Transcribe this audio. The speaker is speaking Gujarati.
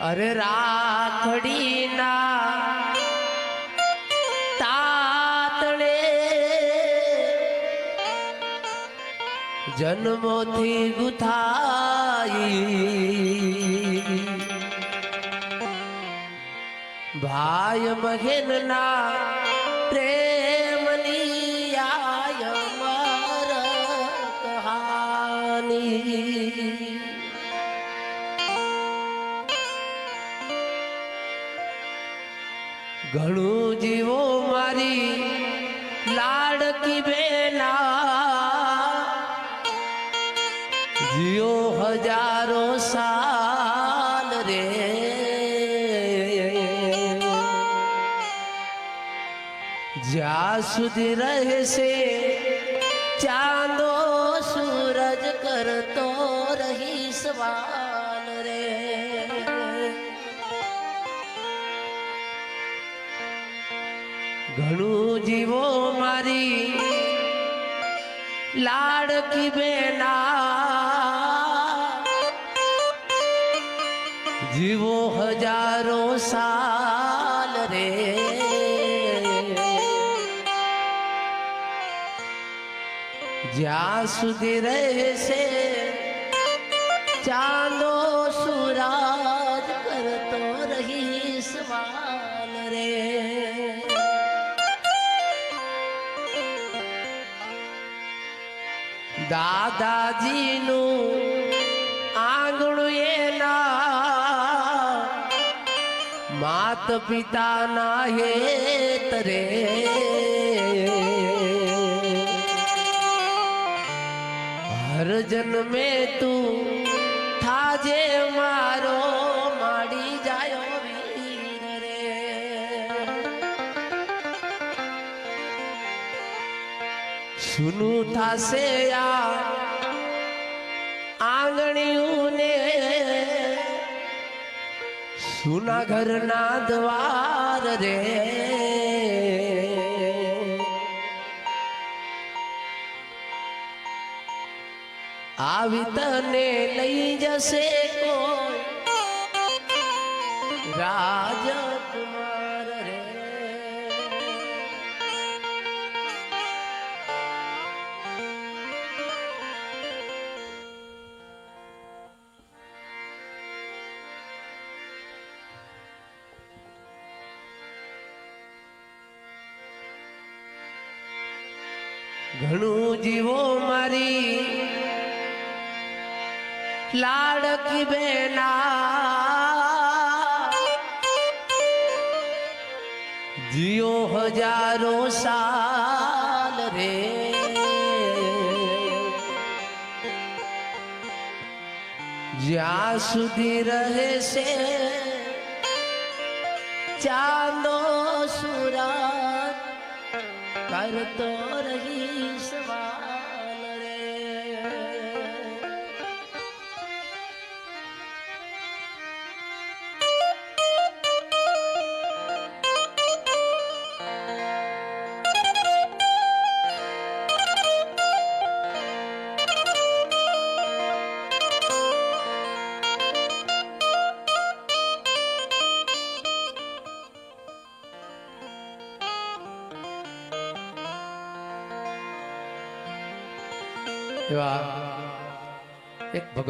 અરે રાખડીના તાતણે જન્મોથી ગુથાઈ. ભાઈ મહેનના ઘણું જીવો મારી લાડકી બેના. જીઓ હજારો સાલ રે. જ્યાં સુધી રહેશે, ચાંદો સૂરજ કરતો રહી સવાલ ઘણું જીવો મારી. લાડકી બેના. જીવો હજારો સાલ રે. જ્યાં સુધી રહેશે ચાંદો સુરાજ દાદાજીનું આંગણું એના માત પિતાના હેત રે હર જન્મે તું થાજે મારો સુનું થશે આ સુના ઘરના દ્વાર રે. આવી તને લઈ જશે કોઈ. રાજકુમાર ઘણું જીવો મારી. લાડકી બેના. જીઓ હજારો સાલ રે. જ્યાં સુધી રહેશે ચાંદો સુરાત કરતો રહીશ સવાલ એવા એક ભગવાન